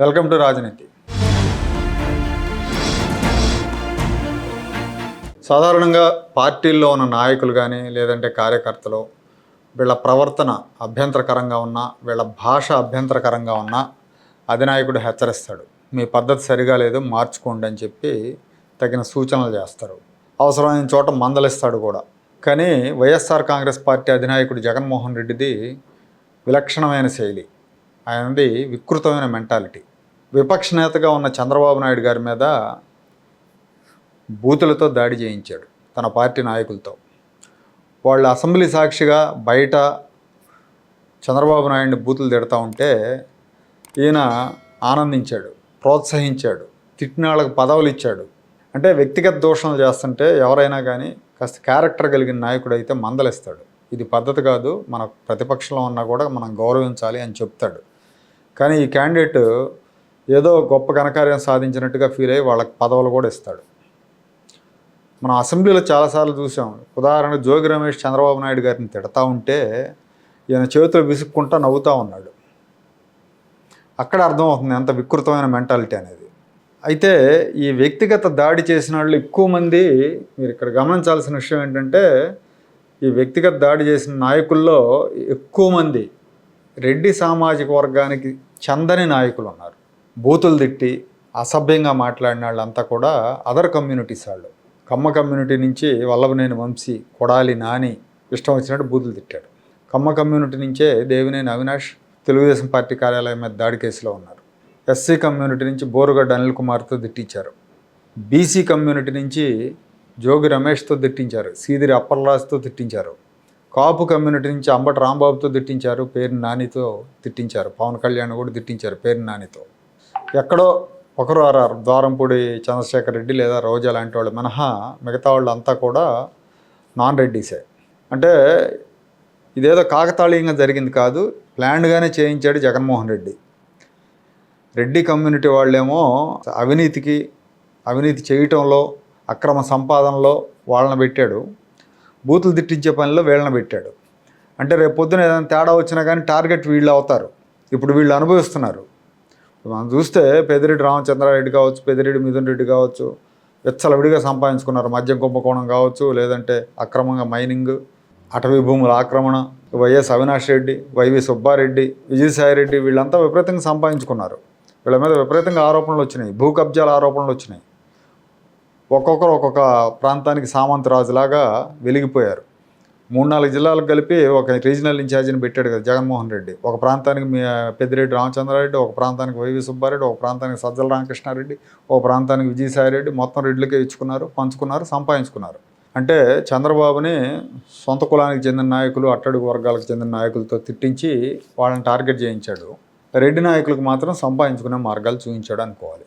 Welcome to రాజనీతి. సాధారణంగా పార్టీల్లో ఉన్న నాయకులు కానీ లేదంటే కార్యకర్తలు వీళ్ళ ప్రవర్తన అభ్యంతరకరంగా ఉన్నా వీళ్ళ భాష అభ్యంతరకరంగా ఉన్నా అధినాయకుడు హెచ్చరిస్తాడు. మీ పద్ధతి సరిగా లేదు మార్చుకోండి అని చెప్పి తగిన సూచనలు చేస్తారు. అవసరమైన చోట మందలిస్తాడు కూడా. కానీ వైఎస్ఆర్ కాంగ్రెస్ పార్టీ అధినాయకుడు జగన్మోహన్ రెడ్డిది విలక్షణమైన శైలి. ఆయనది వికృతమైన మెంటాలిటీ. విపక్ష నేతగా ఉన్న చంద్రబాబు నాయుడు గారి మీద బూతులతో దాడి చేయించాడు తన పార్టీ నాయకులతో. వాళ్ళు అసెంబ్లీ సాక్షిగా బయట చంద్రబాబు నాయుడిని బూతులు తిడతా ఉంటే ఈయన ఆనందించాడు ప్రోత్సహించాడు తిట్టిన వాళ్ళకి పదవులు ఇచ్చాడు. అంటే వ్యక్తిగత దోషణలు చేస్తుంటే ఎవరైనా కానీ కాస్త క్యారెక్టర్ కలిగిన నాయకుడు అయితే మందలిస్తాడు. ఇది పద్ధతి కాదు మన ప్రతిపక్షంలో ఉన్నా కూడా మనం గౌరవించాలి అని చెప్తాడు. కానీ ఈ క్యాండిడేట్ ఏదో గొప్ప ఘనకార్యం సాధించినట్టుగా ఫీల్ అయ్యి వాళ్ళకి పదవులు కూడా ఇస్తాడు. మనం అసెంబ్లీలో చాలాసార్లు చూసాం. ఉదాహరణకు జోగి రమేష్ చంద్రబాబు నాయుడు గారిని తిడతా ఉంటే ఈయన చేతులు విసుక్కుంటా నవ్వుతూ ఉన్నాడు. అక్కడ అర్థమవుతుంది ఎంత వికృతమైన మెంటాలిటీ అనేది. అయితే ఈ వ్యక్తిగత దాడి చేసిన వాళ్ళు ఎక్కువ మంది మీరు ఇక్కడ గమనించాల్సిన విషయం ఏంటంటే ఈ వ్యక్తిగత దాడి చేసిన నాయకుల్లో ఎక్కువ మంది రెడ్డి సామాజిక వర్గానికి చందని నాయకులు ఉన్నారు బూతులు తిట్టి అసభ్యంగా మాట్లాడిన వాళ్ళంతా కూడా అదర్ కమ్యూనిటీస్ వాళ్ళు. కమ్మ కమ్యూనిటీ నుంచి వల్లభనేని వంశీ కొడాలి నాని ఇష్టం వచ్చినట్టు బూతులు తిట్టాడు. కమ్మ కమ్యూనిటీ నుంచే దేవినేని అవినాష్ తెలుగుదేశం పార్టీ కార్యాలయం మీద దాడి కేసులో ఉన్నారు. ఎస్సీ కమ్యూనిటీ నుంచి బోరుగడ్డ అనిల్ కుమార్తో తిట్టించారు. బీసీ కమ్యూనిటీ నుంచి జోగి రమేష్తో తిట్టించారు. సీదిరి అప్పర్రాజుతో తిట్టించారు. కాపు కమ్యూనిటీ నుంచి అంబటి రాంబాబుతో తిట్టించారు పేరు నానితో తిట్టించారు పవన్ కళ్యాణ్ కూడా తిట్టించారు పేరు నానితో. ఎక్కడో ఒకరు ఆరారు ద్వారంపూడి చంద్రశేఖర్ రెడ్డి లేదా రోజా లాంటి వాళ్ళు మినహా మిగతా వాళ్ళు అంతా కూడా నాన్ రెడ్డీసే. అంటే ఇదేదో కాకతాళీయంగా జరిగింది కాదు ప్లాన్డ్గానే చేయించాడు జగన్మోహన్ రెడ్డి. రెడ్డి కమ్యూనిటీ వాళ్ళేమో అవినీతికి అవినీతి చేయటంలో అక్రమ సంపాదనలో వాళ్ళని పెట్టాడు. బూతులు తిట్టించే పనిలో వీళ్ళని పెట్టాడు. అంటే రేపు పొద్దున ఏదైనా తేడా వచ్చినా కానీ టార్గెట్ వీళ్ళు అవుతారు. ఇప్పుడు వీళ్ళు అనుభవిస్తున్నారు. మనం చూస్తే పెదిరెడ్డి రామచంద్రారెడ్డి కావచ్చు పెదిరెడ్డి మిథున్ రెడ్డి కావచ్చు విచ్చలవిడిగా సంపాదించుకున్నారు. మద్యం కుంభకోణం కావచ్చు లేదంటే అక్రమంగా మైనింగ్ అటవీ భూముల ఆక్రమణ వైఎస్ అవినాష్ రెడ్డి వైవి సుబ్బారెడ్డి విజయసాయి రెడ్డి వీళ్ళంతా విపరీతంగా సంపాదించుకున్నారు. వీళ్ళ మీద విపరీతంగా ఆరోపణలు వచ్చినాయి. భూ కబ్జాల ఆరోపణలు వచ్చినాయి. ఒక్కొక్కరు ఒక్కొక్క ప్రాంతానికి సామంతరాజులాగా వెలిగిపోయారు. మూడు నాలుగు జిల్లాలకు కలిపి ఒక రీజనల్ ఇన్ఛార్జిని పెట్టాడు కదా జగన్మోహన్ రెడ్డి. ఒక ప్రాంతానికి మీ పెద్దిరెడ్డి రామచంద్రారెడ్డి ఒక ప్రాంతానికి వైవి సుబ్బారెడ్డి ఒక ప్రాంతానికి సజ్జల రామకృష్ణారెడ్డి ఒక ప్రాంతానికి విజయసాయిరెడ్డి మొత్తం రెడ్లకే ఇచ్చుకున్నారు పంచుకున్నారు సంపాదించుకున్నారు. అంటే చంద్రబాబుని సొంత కులానికి చెందిన నాయకులు అట్టడుగు వర్గాలకు చెందిన నాయకులతో తిట్టించి వాళ్ళని టార్గెట్ చేయించాడు. రెడ్డి నాయకులకు మాత్రం సంపాదించుకునే మార్గాలు చూపించాడు అనుకోవాలి.